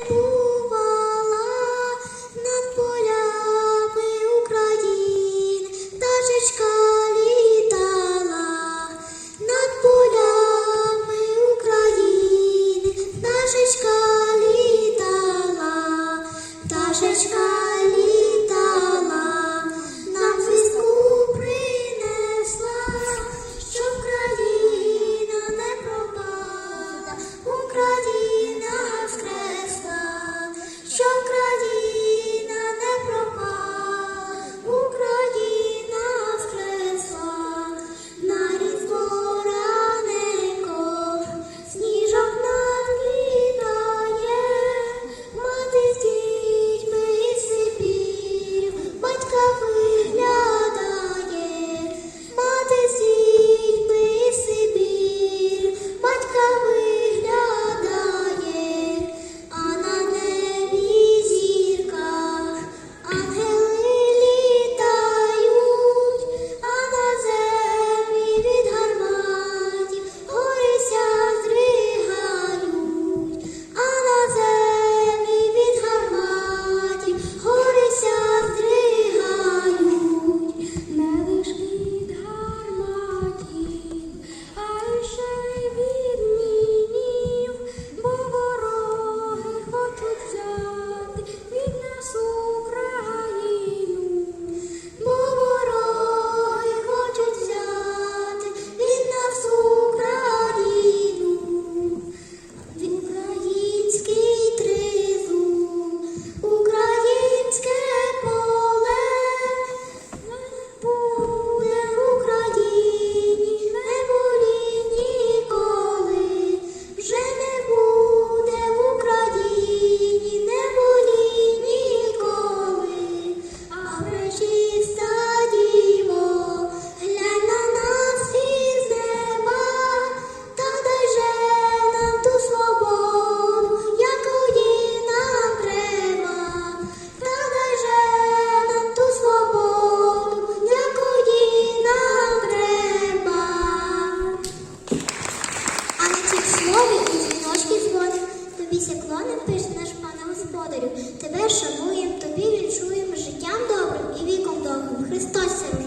Mm-hmm. Ще клони пиш наш пане господарю, тебе шануємо, тобі віншуєм життям добрим і віком добрим. Христос.